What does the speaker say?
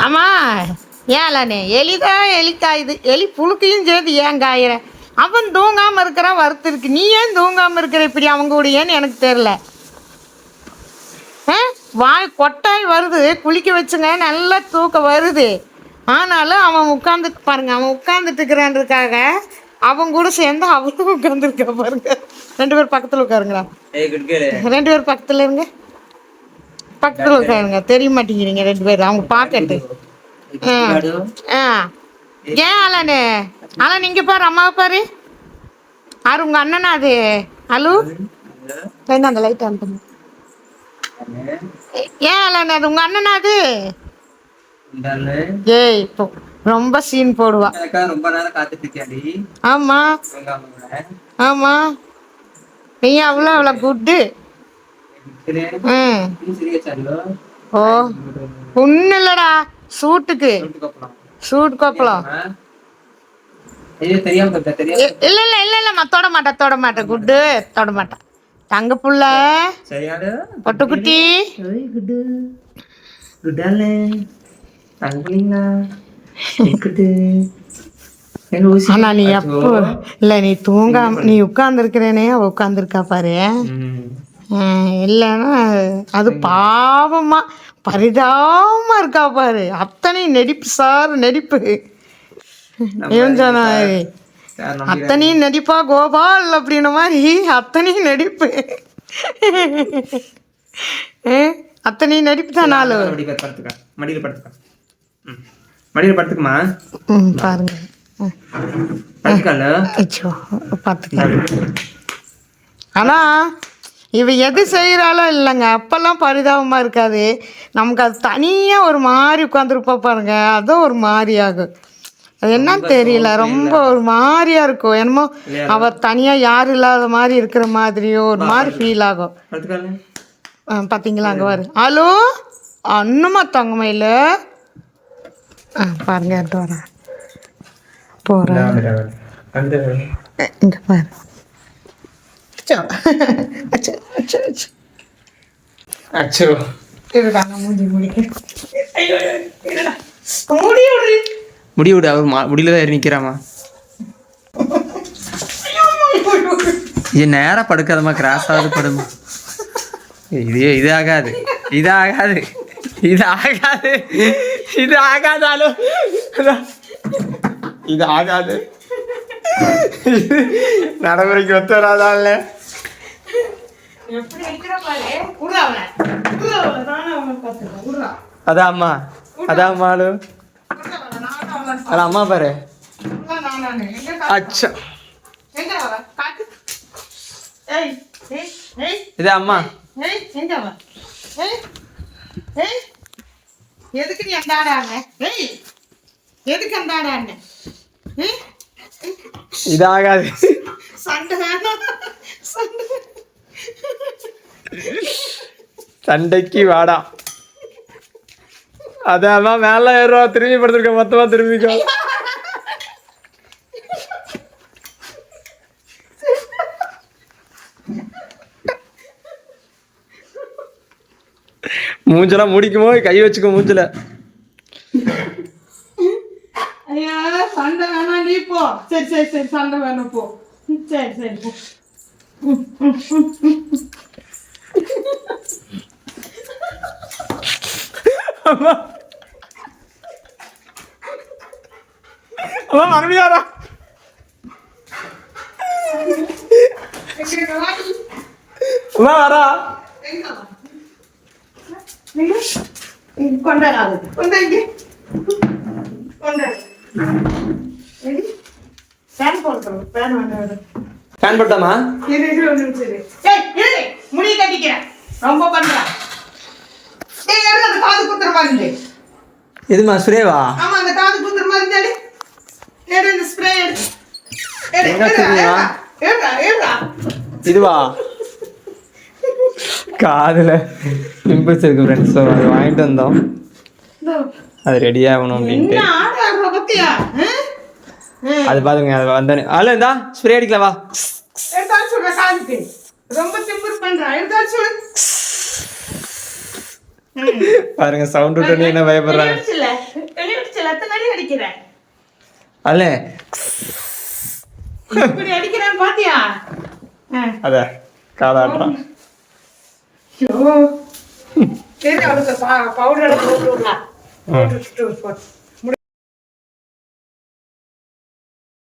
ஆமா ஏன்லானே எலி தான் எலி காயுது எலி புழுக்கையும் சேர்த்து ஏன் காயிற? அவன் தூங்காம இருக்கிறான் வறுத்து இருக்கு. நீ ஏன் தூங்காம இருக்கிற இப்படி அவங்க கூடயேன்னு எனக்கு தெரில ஆ? வாய் கொட்டாய் வருது. குளிக்க வச்சுங்க நல்லா தூக்கம் வருது. ஆனாலும் அவன் உட்காந்துட்டு பாருங்க அவன் உட்காந்துட்டு இருக்கிறான்றதுக்காக அவன் கூட சேர்ந்து அவளும் உட்காந்துருக்கா பாருங்க. ரெண்டு பேரும் பக்கத்தில் உட்காருங்களா ரெண்டு பேரும் பக்கத்தில் இருங்க. பக்கத்தில் உட்காருங்க தெரிய மாட்டேங்கிறீங்க ரெண்டு பேரும். அவங்க பார்க்கட்டு. ஆ. ஏன் அலனு? அலன் இங்கே பாரு அம்மாவை பாரு. யார் உங்கள் அண்ணனா அது? என்ன அந்த லைட் ஆன் பண்ணு. ஏன் அலன்? அது உங்கள் அண்ணனா அது? ஏய் இப்போ ரொம்ப சீன் போடுவா. ரொம்ப நேரம் காத்துட்டு கூட. ஆமாம் நீ அவ்வளோ அவ்வளோ குட்டு சரி, ம் நீ சரியா சாலு? ஓ. ஒண்ணு இல்லடா சூட்டுக்கு. சூட் கோப்பலம். இல்ல இல்ல இல்ல இல்லம்மா தொட மாட்டேன் தொட மாட்டேன். குட்டு தொட மாட்டேன். தங்க புள்ள. பொட்டுக்குட்டி. ஆனா நீ எப்போ இல்ல நீ தூங்காம நீ உட்கார்ந்துருக்கிறேனே அவ பாரு. இல்லைன்னா அது பாவமா பரிதாபமா இருக்கா பாரு. அத்தனை நடிப்பு. சார் நடிப்பு ஏன் சொன்னா அத்தனையும் நடிப்பா கோபால் அப்படின்ன மாதிரி அத்தனையும் நடிப்பு. அத்தனையும் நடிப்பு தான் நாலு. மடியில படுத்துக்க. மடியில படுத்துக்குமா? பாருங்க. படுத்துக்கல ஆனால் இவ எது செய்கிறாளோ இல்லைங்க. அப்போல்லாம் பரிதாபமாக இருக்காது. நமக்கு அது தனியாக ஒரு மாதிரி உட்காந்துருப்பா பாருங்க. அதுவும் ஒரு மாதிரி ஆகும் அது என்னன்னு தெரியல. ரொம்ப ஒரு மாதிரியா இருக்கும். என்னமோ அவ தனியாக யாரும் இல்லாத மாதிரி இருக்கிற மாதிரியோ ஒரு மாதிரி ஃபீல் ஆகும். பார்த்தீங்களா அங்கே பாரு. ஹலோ? அண்ணுமா தங்கமையில். ஆ பாருங்க வரேன். போகிறேன் இங்கே பாரு. அச்சோ. அச்சோ அச்சோ அச்சோ. அச்சோ. இருடா நான் மூஞ்சி முடிக்கிறேன் ஐயோ இருடா. மூடி விடு. அவர் முடியல தான் ஏறி நிற்கிறாமா இது நேராக படுக்காதம்மா கிராஸாவது படுமா. இது இது ஆகாது. இது ஆகாது. இது ஆகாது. இது ஆகாதாலும். இது ஆகாது. நடைமுறைக்கு ஒத்து வராதான்ல அதான் அம்மா. அதான் அவனை அதான் அம்மா பாரு. அச்சா. இது அம்மா. எதுக்கு நீ அந்த ஆடாங்க ஏய் எதுக்கு அந்த ஆடாங்க ஏய் இது ஆகாது சண்டை. வேணாம் சண்டை. சண்டைக்கு வாடா. அதாம்மா மேல ஏறுவா திரும்பி படுத்துருக்க மொத்தமா திரும்பிக்கோ. மூஞ்செல்லாம் முடிக்குமோ கை வச்சுக்கோ மூஞ்சில ஐயா சண்டை வேணாம் நீ போ சரி சரி சரி சண்டை வேணாம் போ ம், சரி சரி போ அம்மா அம்மா மறுபடியாரா எங்க வா நீ. அம்மா வரா எங்க வா? எங்க? இங்க கொண்டாடாது கொண்டாங்க கொண்டாடு ரெடி ஃபேன் போடுறோம் ஃபேன் வேண்டாம் ஃபேன் போட்டாமா இரு இரு ஒரு நிமிஷம் இரு. ஏய் இரு. முடி கட்டிக்கிறேன். ரொம்ப பண்றா. ஏய் எடு அந்த காது குத்துற மாதிரி இரு. எதுமா ஸ்ப்ரேவா? ஆமா அந்த காது குத்துற மாதிரி இருந்து எடு. இந்த ஸ்ப்ரே எடு. இதுவா? காதுல பிம்பிள்ஸ் இருக்கு ஃப்ரெண்ட்ஸ் ஸோ அது வாங்கிட்டு வந்தோம். அது ரெடி ஆகணும் அப்படின்ட்டு என்ன ஆடு ஆடுற பத்தியா ஆ? ஆ. அது பாருங்க அது வந்தேன். அல்ல இந்தா ஸ்ப்ரே அடிக்கல வா. எடுத்தாலும் சொல்ற காதுக்கு ரொம்ப திமிரு பண்றா. எடுத்தாலும் சொல்லு. பாருங்க சவுண்ட் விட்டு என்ன பயப்படுறாங்க? அல்ல இப்படி அடிக்கிறேன் பாத்தியா. அத காதாட்டுறான் ஐயோ. சரி அவளுக்கு பவுடரை போட்டு விடலாம். போட்டு.